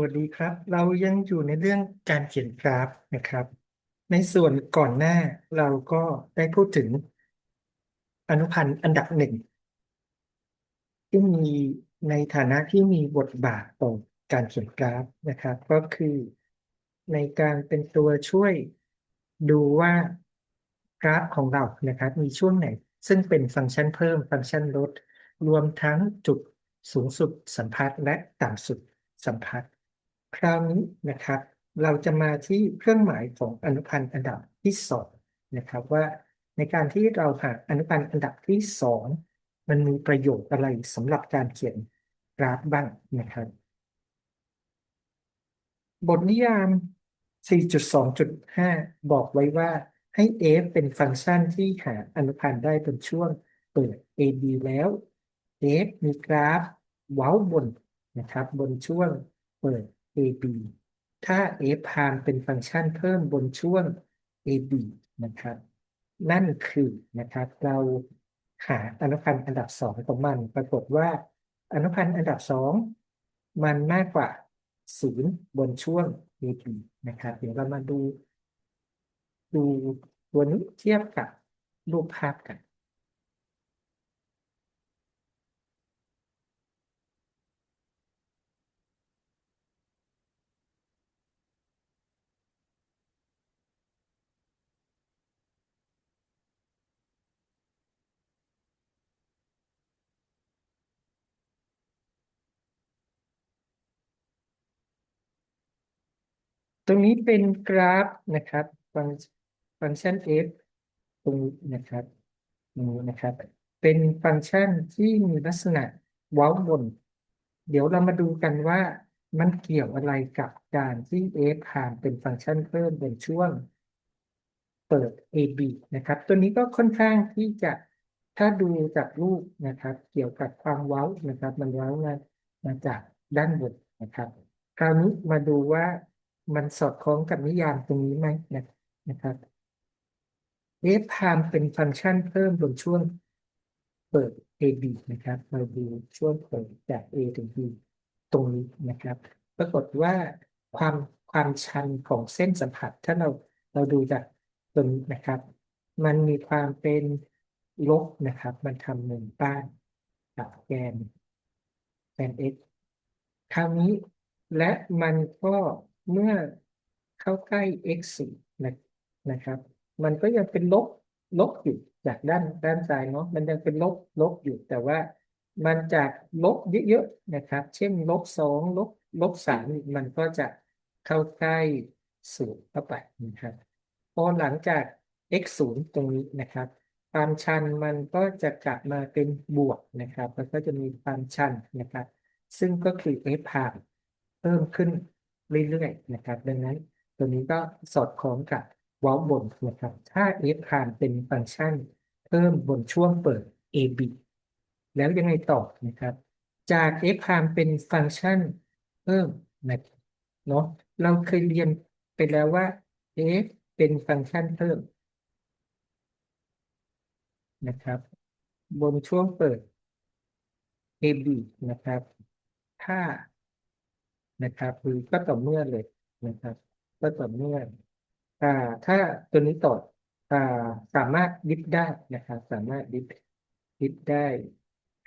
วัสดีครับ เรายังอยู่ในเรื่องการเขียนกราฟนะครับ ในส่วนก่อนหน้าเราก็ได้พูดถึงอนุพันธ์อันดับหนึ่งที่มีในฐานะที่มีบทบาทต่อการเขียนกราฟนะครับ ก็คือในการเป็นตัวช่วยดูว่ากราฟของเรานะครับ มีช่วงไหน ซึ่งเป็นฟังก์ชันเพิ่มฟังก์ชันลด รวมทั้งจุดสูงสุดสัมพัทธ์และต่ำสุดสัมพัทธ์ คราวนี้นะครับ เราจะมาที่เครื่องหมายของอนุพันธ์อันดับที่สองนะครับว่าในการที่เราหาอนุพันธ์อันดับที่สองมันมีประโยชน์อะไรสำหรับการเขียนกราฟบ้างนะครับ บทนิยาม 4.2.5 บอกไว้ว่าให้ f เป็นฟังก์ชันที่หาอนุพันธ์ได้บนช่วงเปิด ab แล้ว f มีกราฟ เว้าบนนะครับ บนช่วงเปิด AB ถ้า f พามเป็นฟังก์ชันเพิ่มบนช่วง AB นะครับ นั่นคือนะครับเราหาอนุพันธ์อันดับสองของมัน ปรากฏว่าอนุพันธ์อันดับสองมันมากกว่าศูนย์บนช่วง AB นะครับ เดี๋ยวเรามาดู ดูตัวนี้เทียบกับรูปภาพกัน ตรงนี้เป็นกราฟนะครับฟังฟังก์ชัน f ตรงนะครับตรงนี้นะครับ เป็นฟังก์ชันที่มีลักษณะเว้าบน เดี๋ยวเรามาดูกันว่ามันเกี่ยวอะไรกับการที่ f ผ่านเป็นฟังก์ชันเพิ่มเป็นช่วงเปิด ab นะครับ ตัวนี้ก็ค่อนข้างที่จะถ้าดูจากรูปนะครับ เกี่ยวกับความเว้านะครับ มันเว้ามามาจากด้านบนนะครับ คราวนี้มาดูว่า มันสอดคล้องกับนิยามตรงนี้ไหมนะครับ f พามเป็นฟังก์ชันเพิ่มบนช่วงเปิด ab นะครับเราดูช่วงเปิดจาก a ถึง b ตรงนี้นะครับ ปรากฏว่าความความชันของเส้นสัมผัส ถ้าเราเราดูจากตรงนี้นะครับ มันมีความเป็นลบนะครับ มันทำหนึ่งต้านกับแกนแกน x คราวนี้และมันก็ เมื่อเข้าใกล้ x 4นะนะครับ มันก็ยังเป็นลบลบอยู่จากด้านด้านซ้ายเนาะมันยังเป็นลบลบอยู่แต่ว่ามันจากลบเยอะๆนะครับ เช่นลบสองลบลบสามมันก็จะเข้าใกล้ศูนย์เข้าไปนะครับพอหลังจาก x ศูนย์ตรงนี้นะครับ ความชันมันก็จะกลับมาเป็นบวกนะครับแล้วก็จะมีความชันนะครับ ซึ่งก็คือ f ผ่านเพิ่มขึ้น เรื่อยๆนะครับ ดังนั้นตัวนี้ก็สอดคล้องกับวอลบนนะครับ ถ้า f ผ่านเป็นฟังก์ชัน เพิ่มบนช่วงเปิด ab แล้วยังไงต่อนะครับ จาก f ผ่านเป็นฟังก์ชันเพิ่มนะเนาะเราเคยเรียนไปแล้วว่า f เป็นฟังก์ชันเพิ่มนะครับ บนช่วงเปิด ab นะครับ ถ้า นะครับ คือก็ต่อเมื่อเลยนะครับ ก็ต่อเมื่ออ่าถ้าตัวนี้ต่ออ่าสามารถดิฟได้นะครับ สามารถดิฟดิฟได้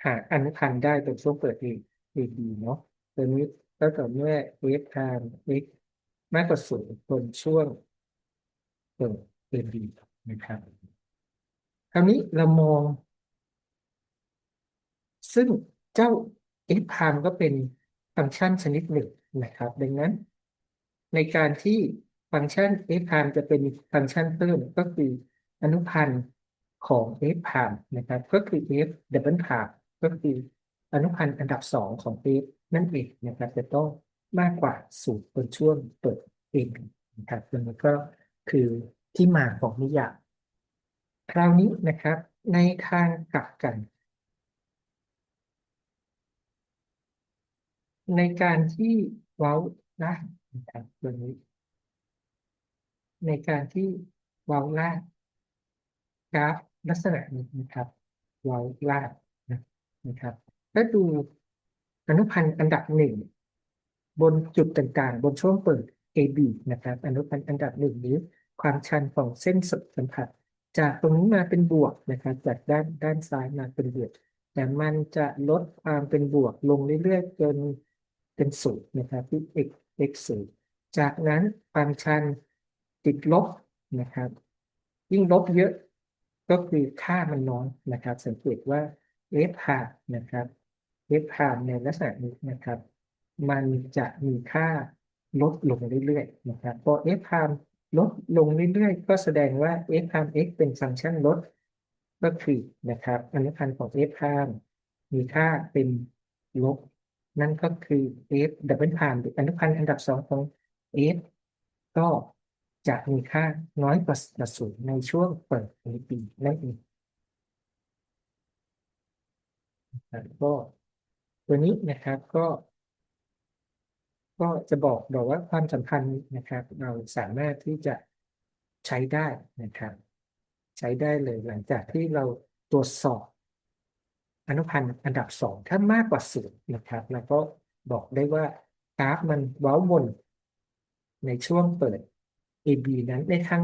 หาอนุพันธ์ได้ตรงช่วงเปิดเองดีเนาะตัวนี้ก็ต่อเมื่อ f time x มากกว่าศูนย์บนช่วงเปิดเอดีนะครับ คราวนี้เรามอง ซึ่งเจ้า f time ก็เป็นฟังก์ชันชนิดหนึ่ง นะครับ ดังนั้น ในการที่ฟังก์ชัน f prime จะเป็นฟังก์ชันเพิ่มก็คืออนุพันธ์ของ f prime นะครับ ก็คือ f double prime ก็คืออนุพันธ์อันดับสองของ f นั่นเองนะครับ จะต้องมากกว่าสูตรบนช่วงเปิดเองนะครับดังนั้นก็คือที่มาของนิยามคราวนี้นะครับ ในทางกลับกัน ในการที่เว้าได้นะครับตัวนี้ ในการที่เว้าลากกราฟลักษณะนี้นะครับ เว้าลากนะครับก็ดูอนุพันธ์อันดับหนึ่งบนจุดต่างๆ บนช่วงเปิด AB นะครับ อนุพันธ์อันดับหนึ่งหรือความชันของเส้นสัมผัส จากตรงนี้มาเป็นบวกนะครับ จากด้านด้านซ้ายมาเป็นบวกแต่มันจะลดความเป็นบวกลงเรื่อยๆจน เป็นศูนย์นะครับที่ x x ศูนย์จากนั้นความชันติดลบนะครับ ยิ่งลบเยอะก็คือค่ามันน้อยนะครับ สังเกตว่า f หางนะครับ f หางในลักษณะนี้นะครับ มันจะมีค่าลดลงเรื่อยๆนะครับพอ f หางลดลงเรื่อยๆ ก็แสดงว่า f หาง x เป็นฟังก์ชันลดก็คือนะครับอนุพันธ์ของ f หางมีค่าเป็นลบ นั่นก็คือ f ดับเบิลพามหรืออนุพันธ์อันดับสองของ f ก็จะมีค่าน้อยกว่าศูนย์ในช่วงเปิดปีนั่นเองนะครับก็ตัวนี้นะครับก็ ก็จะบอกบอกว่าความสัมพันธ์นะครับ เราสามารถที่จะใช้ได้นะครับ ใช้ได้เลยหลังจากที่เราตรวจสอบ อนุพันธ์อันดับสองถ้ามากกว่าศูนย์นะครับแล้วก็บอกได้ว่ากราฟมันเว้าวนในช่วงเปิด AB นั้นในทาง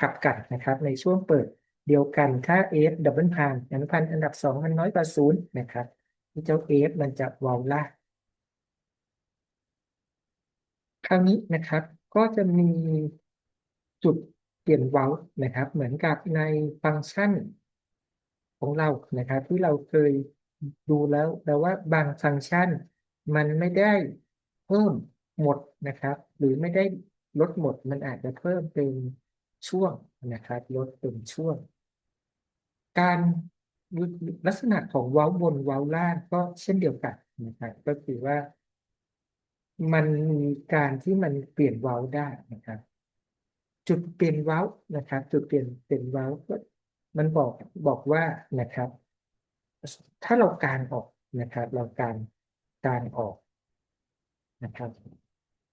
กลับกันนะครับ ในช่วงเปิดเดียวกันถ้า F ดับเบิลพานอนุพันธ์อันดับสองมันน้อยกว่าศูนย์นะครับที่เจ้า F มันจะเวาล่าคราวนี้นะครับก็จะมีจุดเปลี่ยนเว้านะครับ เหมือนกับในฟังก์ชัน ของเรานะครับ ที่เราเคยดูแล้วแต่ว่าบางฟังก์ชัน มันไม่ได้เพิ่มหมดนะครับ หรือไม่ได้ลดหมดมันอาจจะเพิ่มเป็นช่วงนะครับลดเป็นช่วง การลักษณะของเว้าบนเว้าล่างก็เช่นเดียวกันนะครับก็คือว่า มันมีการที่มันเปลี่ยนเว้าได้นะครับ จุดเปลี่ยนเว้านะครับ จุดเปลี่ยนเปลี่ยนเว้าก็ มันบอกบอกว่านะครับ ถ้าเราการออกนะครับ เราการการออกนะครับ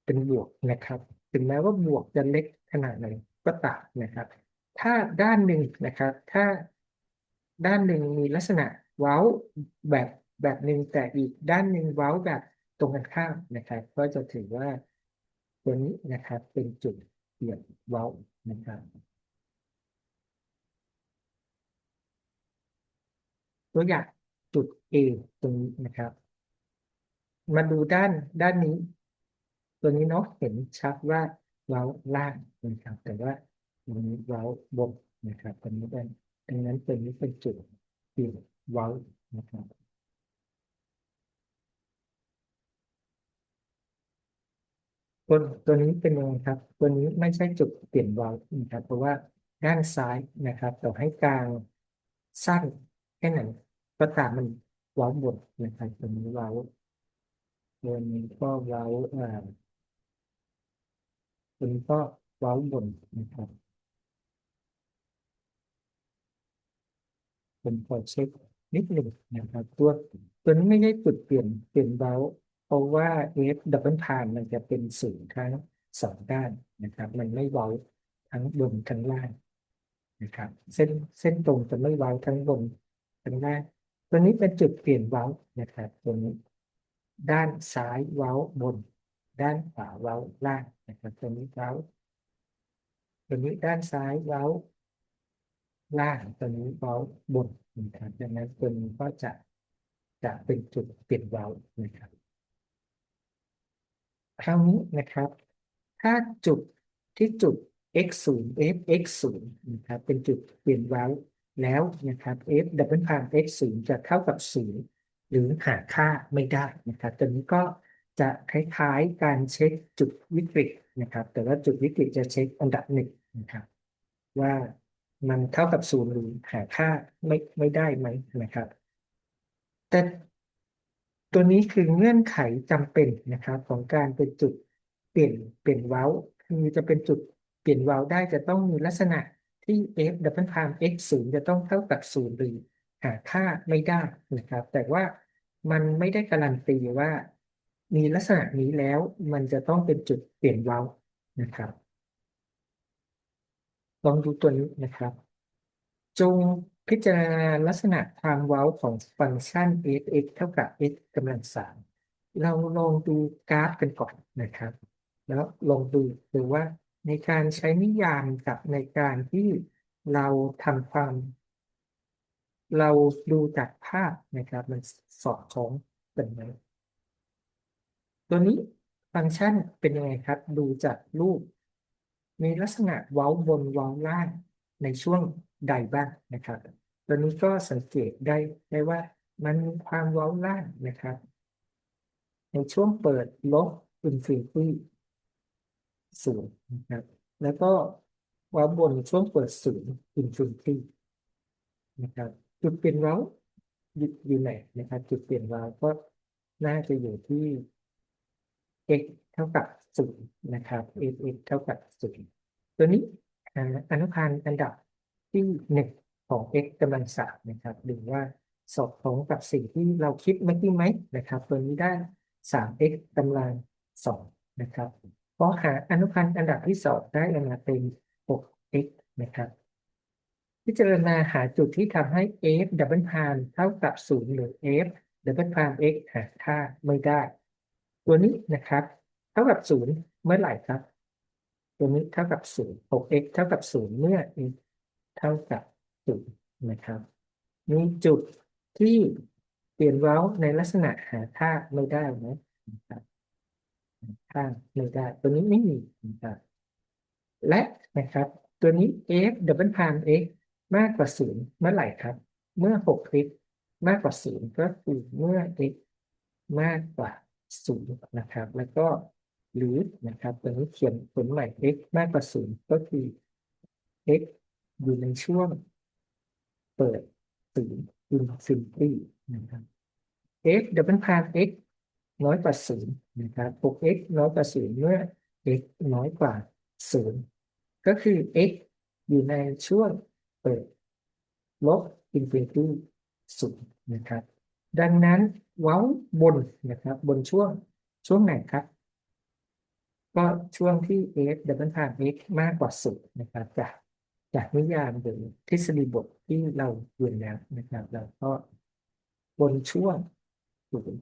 เป็นบวกนะครับ ถึงแม้ว่าบวกจะเล็กขนาดไหนก็ตามนะครับ ถ้าด้านหนึ่งนะครับ ถ้าด้านหนึ่งมีลักษณะเว้าแบบแบบหนึ่งแต่อีกด้านหนึ่งเว้าแบบตรงกันข้ามนะครับ ก็จะถือว่าตัวนี้นะครับเป็นจุดเปลี่ยนเว้านะครับ ตัวอย่างจุด A ตรงนี้นะครับ มาดูด้านด้านนี้ ตัวนี้เนาะเห็นชัดว่าเว้าล่างนะครับ แต่ว่าตรงนี้เว้าบนนะครับตรงนี้เป็นดังนั้นตัวนี้เป็นจุดเปลี่ยนเว้านะครับตัวตัวนี้เป็นยังไงครับ ตัวนี้ไม่ใช่จุดเปลี่ยนเว้านะครับ เพราะว่าด้านซ้ายนะครับ ต่อให้กลางสั้น แค่ไหนก็ตามมันเว้าบนนะครับตัวนี้เว้าตัวนี้ก็เว้าอ่าคุณก็เว้าบนนะครับผมขอเช็คนิดหนึ่งนะครับ ตัวตัวนี้ไม่ได้จุดเปลี่ยนเปลี่ยนเว้าเพราะว่า f ดับเบิลพานมันจะเป็นศูนย์ทั้งสองด้านนะครับ มันไม่เว้าทั้งบนทั้งล่างนะครับ เส้นเส้นตรงจะไม่เว้าทั้งบน ทั้งล่างตัวนี้เป็นจุดเปลี่ยนเว้านะครับตัวนี้ ด้านซ้ายเว้าบน ด้านขวาเว้าล่างนะครับตัวนี้เว้าตัวนี้ด้านซ้ายเว้าล่างตัวนี้เว้าบนนะครับดังนั้นตัวนี้ก็จะจะเป็นจุดเปลี่ยนเว้านะครับคราวนี้นะครับ ถ้าจุดที่จุด x 0 f x 0นะครับ เป็นจุดเปลี่ยนเว้า แล้วนะครับ f ดับเบิลพาม x 0จะเท่ากับ0หรือหาค่าไม่ได้นะครับตัวนี้ก็จะคล้ายๆการเช็คจุดวิกฤตนะครับ แต่ว่าจุดวิกฤตจะเช็คอันดับหนึ่งนะครับ ว่ามันเท่ากับศูนย์หรือหาค่าไม่ไม่ได้ไหมนะครับ แต่ตัวนี้คือเงื่อนไขจำเป็นนะครับ ของการเป็นจุดเปลี่ยนเปลี่ยนเว้า คือจะเป็นจุดเปลี่ยนเว้าได้จะต้องมีลักษณะ ที่ f ดับเบิลพาม x ศูนย์จะต้องเท่ากับศูนย์หรือหาค่าไม่ได้นะครับ แต่ว่ามันไม่ได้การันตีว่า มีลักษณะนี้แล้วมันจะต้องเป็นจุดเปลี่ยนเว้านะครับลองดูตัวนี้นะครับ จงพิจารณาลักษณะความเว้าของฟังก์ชัน f(x) เท่ากับ x กำลังสามเราลองดูกราฟกันก่อนนะครับ แล้วลองดูดูว่า ในการใช้นิยามกับในการที่เราทำความ เราดูจากภาพนะครับ มันสอดคล้องกันไหมตัวนี้ฟังก์ชันเป็นยังไงครับ ดูจากรูป มีลักษณะเว้าบนเว้าล่างในช่วงใดบ้างนะครับ ตัวนี้ก็สังเกตได้ได้ว่ามันมีความเว้าล่างนะครับ ในช่วงเปิดลบอินฟินิตี้ ศูนย์นะครับ แล้วก็เว้าบนช่วงเปิดศูนย์อินฟินิตี้นะครับจุดเปลี่ยนเว้าอยู่อยู่ไหนนะครับ จุดเปลี่ยนเว้าก็น่าจะอยู่ที่ x เท่ากับศูนย์นะครับ x x เท่ากับศูนย์ตัวนี้อ่าอนุพันธ์อันดับที่หนึ่งของ x กำลังสามนะครับหรือว่าสอดคล้องกับสิ่งที่เราคิดเมื่อกี้ไหมนะครับตัวนี้ได้สาม x กำลังสองนะครับ พอหาอนุพันธ์อันดับที่สองได้ออกมาเป็นหก x นะครับ พิจารณาหาจุดที่ทำให้ f ดับเบิลพามเท่ากับศูนย์หรือ f ดับเบิลพาม x หาค่าไม่ได้ ตัวนี้นะครับ เท่ากับศูนย์เมื่อไหร่ครับ ตัวนี้เท่ากับศูนย์ 6x เท่ากับศูนย์เมื่อ x เท่ากับศูนย์นะครับ มีจุดที่เปลี่ยนเว้าในลักษณะหาค่าไม่ได้ไหมนะครับ หาค่าไม่ได้ ตัวนี้ไม่มีนะครับและนะครับ ตัวนี้ f double prime x มากกว่าศูนย์เมื่อไหร่ครับ เมื่อ 6x มากกว่าศูนย์ก็คือเมื่อ x มากกว่าศูนย์นะครับ แล้วก็หรือนะครับ ตัวนี้เขียนผลใหม่ x มากกว่าศูนย์ก็คือ x อยู่ในช่วง เปิดศูนย์ infinity นะครับ f double prime x น้อยกว่าศูนย์นะครับ 6x น้อยกว่าศูนย์เมื่อ x น้อยกว่าศูนย์ก็คือ x อยู่ในช่วงเปิดลบ infinity ศูนย์นะครับ ดังนั้นเว้าบนนะครับ บนช่วงช่วงไหนครับ ก็ช่วงที่ f double prime x มากกว่าศูนย์นะครับจากจากนิยามหรือทฤษฎีบทที่เราเรียนแล้วนะครับเราก็บนช่วงศูนย์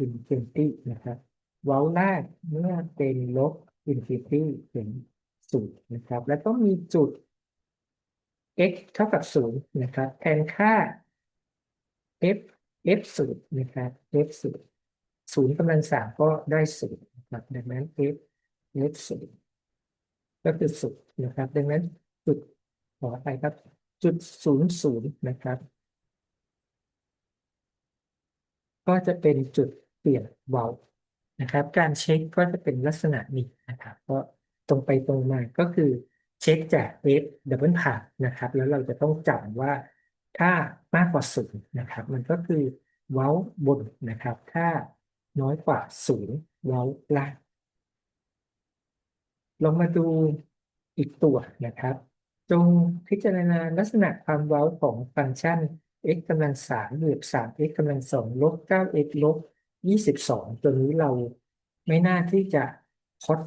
อินฟินิตี้นะครับเว้าแรกเมื่อเป็นลบอินฟินิตี้ถึงศูนย์นะครับ แล้วก็มีจุด x เท่ากับศูนย์นะครับ แทนค่า f f ศูนย์นะครับ f ศูนย์ศูนย์กำลังสามก็ได้ศูนย์นะครับดังนั้น f f ศูนย์ก็คือศูนย์นะครับ ดังนั้นจุดขอไปครับ จุดศูนย์ศูนย์นะครับ ก็จะเป็นจุด ปลี่ยนเว้านะครับ การเช็คก็จะเป็นลักษณะนี้นะครับ ก็ตรงไปตรงมาก็คือเช็คจาก f double p a r นะครับ แล้วเราจะต้องจำว่าถ้ามากกว่าศูนย์นะครับ มันก็คือเว้าบนนะครับ ถ้าน้อยกว่าศูนย์เว้าล่างลองมาดูอีกตัวนะครับ จงพิจารณาลักษณะความเว้าของฟังก์ชัน x กำลังสามบวกสาม x กำลังสองลบเก้า x ลบ ยี่สิบสองตัวนี้เราไม่น่าที่จะพอด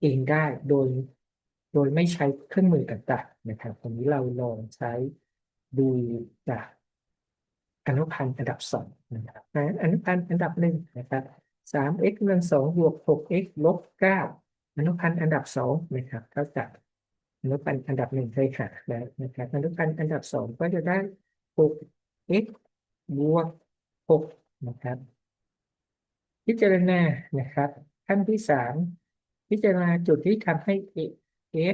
เองได้โดย โดยไม่ใช้เครื่องมือต่างๆนะครับตรงนี้เราลองใช้ดูจากอนุพันธ์อันดับสองนะครับอนุพันธ์อันดับหนึ่งนะครับสาม x กำลังสองบวกหก x ลบเก้าอนุพันธ์อันดับสองนะครับเท่ากับอนุพันธ์อันดับหนึ่งเคยหาแล้วนะครับอนุพันธ์อันดับสองก็จะได้หก x บวกหก นะครับ พิจารณานะครับ ขั้นที่สามพิจารณาจุดที่ทำให้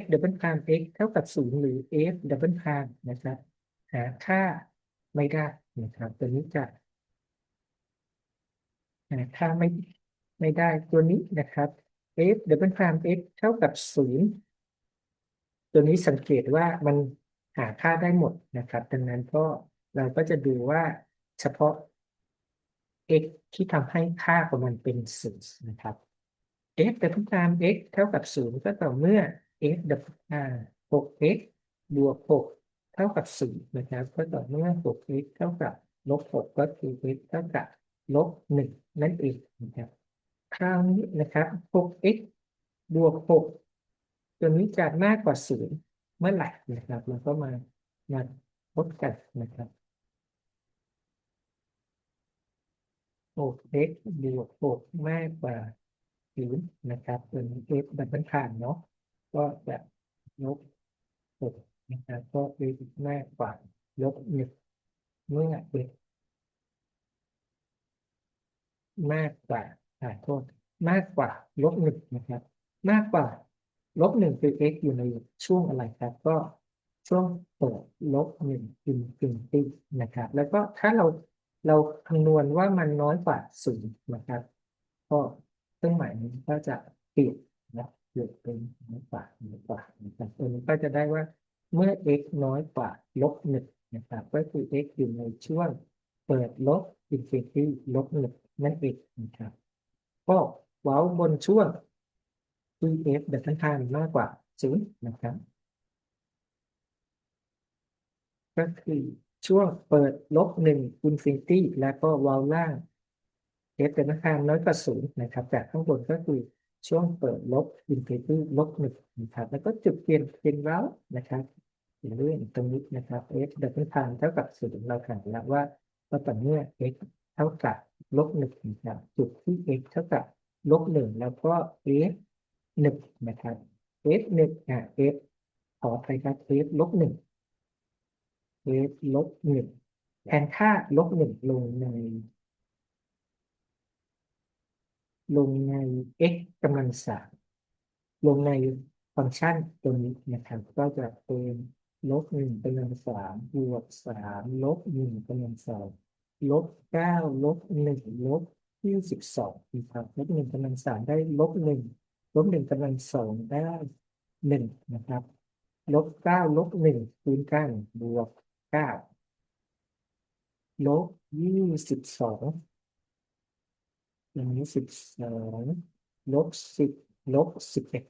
f double prime x เท่ากับศูนย์หรือ f double prime นะครับ หาค่าไม่ได้นะครับ ตัวนี้จะหาค่าไม่ไม่ได้ตัวนี้นะครับ f double prime x เท่ากับศูนย์ตัวนี้สังเกตว่ามันหาค่าได้หมดนะครับ ดังนั้นก็เราก็จะดูว่าเฉพาะ x ที่ทำให้ค่าของมันเป็นศูนย์นะครับ f ดับเบิลไทม์ x เท่ากับศูนย์ก็ต่อเมื่อ f ดับเบิลไทม์ 6x บวก6เท่ากับศูนย์นะครับก็ต่อเมื่อ 6x เท่ากับลบ6ก็คือ x เท่ากับลบ1นั่นเองนะครับ คราวนี้นะครับ 6x บวก6ตัวนี้จะมากกว่าศูนย์เมื่อไหร่นะครับเราก็มามาพบกันนะครับ 6x บวก6มากกว่า0นะครับตัวนี้ f ดับเบิลผ่านเนาะก็จะลบ6นะครับก็ f มากกว่าลบ1เมื่อ f มากกว่าอ่าโทษมากกว่าลบหนึ่งนะครับ มากกว่าลบหนึ่งคือ x อยู่ในช่วงอะไรครับ ก็ช่วงเปิดลบหนึ่งอินฟินิตี้นะครับ แล้วก็ถ้าเรา เราคำนวณว่ามันน้อยกว่าศูนย์นะครับ ก็เครื่องหมายนี้ก็จะเปลี่ยนนะเปลี่ยนเป็นน้อยกว่าน้อยกว่านะครับตัวนี้ก็จะได้ว่าเมื่อ x น้อยกว่าลบหนึ่งนะครับ ก็คือ x อยู่ในช่วงเปิดลบอินฟินิตี้ลบหนึ่งนั่นเองนะครับก็ว้าบนช่วง EF แบบข้างๆมากกว่าศูนย์นะครับก็คือ ช่วงเปิดลบหนึ่งอินฟินิตี้แล้วก็ว้าล่าง F แบบข้างๆน้อยกว่าศูนย์นะครับจากข้างบนก็คือช่วงเปิดลบอินฟินิตี้ลบหนึ่งนะครับแล้วก็จุดเปลี่ยนเปลี่ยนเว้านะครับอย่างเรื่องตรงนี้นะครับ F แบบข้างเท่ากับศูนย์เราถามแล้วว่าว่าต่อเมื่อ x เท่ากับลบหนึ่งนะครับจุดที่ x เท่ากับลบหนึ่งแล้วก็ f หนึ่งนะครับ f หนึ่งอะ f ขอไปครับ f ลบหนึ่ง f ลบหนึ่งแทนค่าลบหนึ่งลงใน ลงใน x กำลังสามลงในฟังก์ชันตัวนี้นะครับก็จะเป็นลบหนึ่งกำลังสามบวกสามลบหนึ่งกำลังสองลบเก้าลบหนึ่งลบยี่สิบสองนะครับลบหนึ่งกำลังสามได้ลบหนึ่งลบหนึ่งกำลังสองได้หนึ่งนะครับลบเก้าลบหนึ่งคูณกันบวก เก้าลบยี่สิบสองอย่างนี้สิบสองลบสิบลบสิบเอ็ด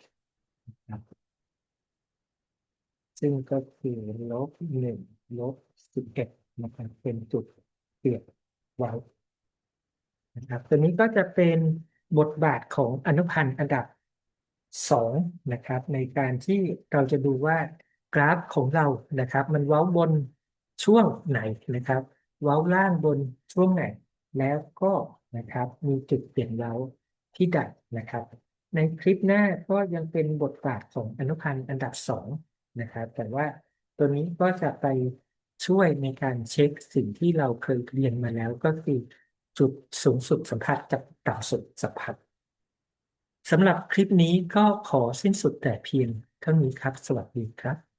นะครับซึ่งก็คือลบหนึ่งลบสิบเอ็ดนะครับเป็นจุดเปลี่ยนว้านะครับตัวนี้ก็จะเป็นบทบาทของอนุพันธ์อันดับสองนะครับ ในการที่เราจะดูว่ากราฟของเรานะครับ มันเว้าบน ช่วงไหนนะครับเว้าล่างบนช่วงไหน แล้วก็นะครับมีจุดเปลี่ยนเว้าที่ใดนะครับ ในคลิปหน้าก็ยังเป็นบทบาทของอนุพันธ์อันดับสองนะครับแต่ว่าตัวนี้ก็จะไปช่วยในการเช็คสิ่งที่เราเคยเรียนมาแล้วก็คือจุดสูงสุดสัมผัสกับต่ำสุดสัมผัสสำหรับคลิปนี้ก็ขอสิ้นสุดแต่เพียงเท่านี้ครับ สวัสดีครับ